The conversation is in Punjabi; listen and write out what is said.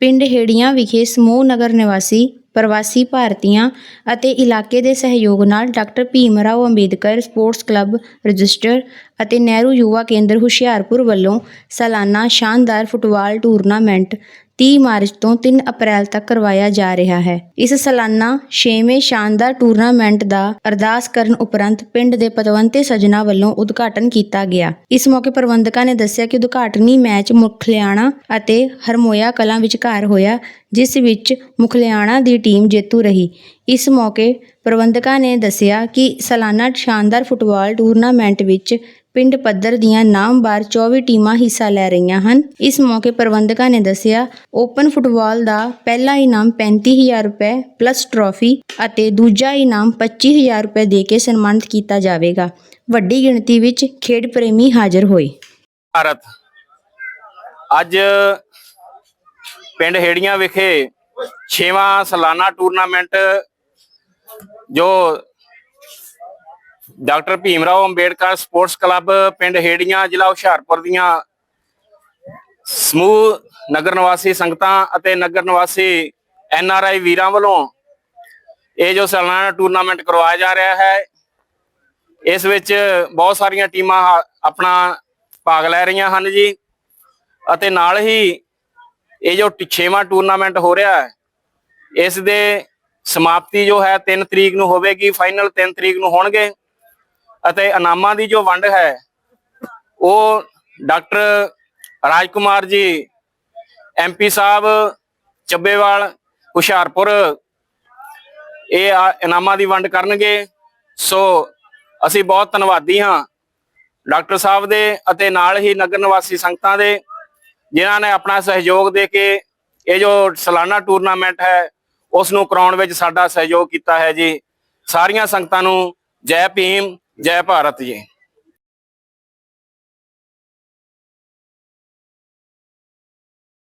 ਪਿੰਡ ਹੇੜੀਆਂ ਵਿਖੇ ਸਮੂਹ ਨਗਰ ਨਿਵਾਸੀ ਪ੍ਰਵਾਸੀ ਭਾਰਤੀਆਂ ਅਤੇ ਇਲਾਕੇ ਦੇ ਸਹਿਯੋਗ ਨਾਲ doctor Bhim Rao Ambedkar sports club register ਅਤੇ ਨਹਿਰੂ ਯੁਵਾ ਕੇਂਦਰ ਹੁਸ਼ਿਆਰਪੁਰ ਵੱਲੋਂ ਸਾਲਾਨਾ ਸ਼ਾਨਦਾਰ ਫੁੱਟਬਾਲ ਟੂਰਨਾਮੈਂਟ 30 ਮਾਰਚ ਤੋਂ 3 ਅਪ੍ਰੈਲ ਤੱਕ ਕਰਵਾਇਆ ਜਾ ਰਿਹਾ ਹੈ। ਇਸ ਸਾਲਾਨਾ 6ਵੇਂ ਸ਼ਾਨਦਾਰ ਟੂਰਨਾਮੈਂਟ ਦਾ ਅਰਦਾਸ ਕਰਨ ਉਪਰੰਤ ਪਿੰਡ ਦੇ ਪਤਵੰਤੇ ਸੱਜਣਾ ਵੱਲੋਂ ਉਦਘਾਟਨ ਕੀਤਾ ਗਿਆ। ਇਸ ਮੌਕੇ ਪ੍ਰਬੰਧਕਾਂ ਨੇ ਦੱਸਿਆ ਕਿ ਉਦਘਾਟਨੀ ਮੈਚ ਮੁਖਲਿਆਣਾ ਅਤੇ ਹਰਮੋਇਆ ਕਲਾਂ ਵਿਚਕਾਰ ਹੋਇਆ, ਜਿਸ ਵਿੱਚ ਮੁਖਲਿਆਣਾ ਦੀ ਟੀਮ ਜੇਤੂ ਰਹੀ। ਇਸ ਮੌਕੇ ਪ੍ਰਬੰਧਕਾਂ ਨੇ ਦੱਸਿਆ ਕਿ ਸਾਲਾਨਾ ਸ਼ਾਨਦਾਰ ਫੁੱਟਬਾਲ ਟੂਰਨਾਮੈਂਟ ਵਿੱਚ ਪਿੰਡ ਪੱਧਰ ਦੀਆਂ ਨਾਮਵਾਰ 24 ਟੀਮਾਂ ਹਿੱਸਾ ਲੈ ਰਹੀਆਂ ਹਨ। ਇਸ ਮੌਕੇ ਪ੍ਰਬੰਧਕਾਂ ਨੇ ਦੱਸਿਆ, ਓਪਨ ਫੁੱਟਬਾਲ ਦਾ ਪਹਿਲਾ ਇਨਾਮ 35000 ਰੁਪਏ ਪਲੱਸ ਟਰਾਫੀ ਅਤੇ ਦੂਜਾ ਇਨਾਮ 25000 ਰੁਪਏ ਦੇ ਕੇ ਸਨਮਾਨਿਤ ਕੀਤਾ ਜਾਵੇਗਾ। ਵੱਡੀ ਗਿਣਤੀ ਵਿੱਚ ਖੇਡ ਪ੍ਰੇਮੀ ਹਾਜ਼ਰ ਹੋਏ। ਭਾਰਤ ਅੱਜ ਪਿੰਡ ਹੇੜੀਆਂ ਵਿਖੇ 6ਵਾਂ ਸਾਲਾਨਾ ਟੂਰਨਾਮੈਂਟ ਜੋ doctor Bhim Rao Ambedkar sports club ਪਿੰਡ ਹੇੜੀਆਂ, ਜ਼ਿਲ੍ਹਾ ਹੁਸ਼ਿਆਰਪੁਰ ਦੀਆਂ ਸਮੂਹ ਨਗਰ ਨਿਵਾਸੀ ਸੰਗਤਾਂ ਅਤੇ ਨਗਰ ਨਿਵਾਸੀ ਐਨ ਆਰ ਆਈ ਵੀਰਾਂ ਵੱਲੋਂ ਇਹ ਜੋ ਸਾਲਾਨਾ ਟੂਰਨਾਮੈਂਟ ਕਰਵਾਇਆ ਜਾ ਰਿਹਾ ਹੈ, ਇਸ ਵਿੱਚ ਬਹੁਤ ਸਾਰੀਆਂ ਟੀਮਾਂ ਆਪਣਾ ਭਾਗ ਲੈ ਰਹੀਆਂ ਹਨ ਜੀ ਅਤੇ ਨਾਲ ਹੀ ਇਹ ਜੋ 6ਵਾਂ ਟੂਰਨਾਮੈਂਟ ਹੋ ਰਿਹਾ ਹੈ, ਇਸ ਦੇ ਸਮਾਪਤੀ ਜੋ ਹੈ 3 ਤਰੀਕ ਨੂੰ ਹੋਵੇਗੀ, ਫਾਈਨਲ 3 ਤਰੀਕ ਨੂੰ ਹੋਣਗੇ। ਅਤੇ ਇਨਾਮਾਂ ਦੀ ਜੋ ਵੰਡ ਹੈ, ਉਹ ਡਾਕਟਰ ਰਾਜਕੁਮਾਰ ਜੀ ਐਮਪੀ ਸਾਹਿਬ, ਚੱਬੇਵਾਲ, ਹੁਸ਼ਿਆਰਪੁਰ, ਇਹ ਆ- ਇਨਾਮਾਂ ਦੀ ਵੰਡ ਕਰਨਗੇ। ਸੋ ਅਸੀਂ ਬਹੁਤ ਧੰਨਵਾਦੀ ਹਾਂ ਡਾਕਟਰ ਸਾਹਿਬ ਦੇ ਅਤੇ ਨਾਲ ਹੀ ਨਗਰ ਨਿਵਾਸੀ ਸੰਗਤਾਂ ਦੇ, ਜਿਨ੍ਹਾਂ ਨੇ ਆਪਣਾ ਸਹਿਯੋਗ ਦੇ ਕੇ ਇਹ ਜੋ ਸਾਲਾਨਾ ਟੂਰਨਾਮੈਂਟ ਹੈ, ਉਸ ਨੂੰ ਕਰਾਉਣ ਵਿੱਚ ਸਾਡਾ ਸਹਿਯੋਗ ਕੀਤਾ ਹੈ ਜੀ। ਸਾਰੀਆਂ ਸੰਗਤਾਂ ਨੂੰ ਜੈ ਭੀਮ ਜੈ ਭਾਰਤ ਜੀ।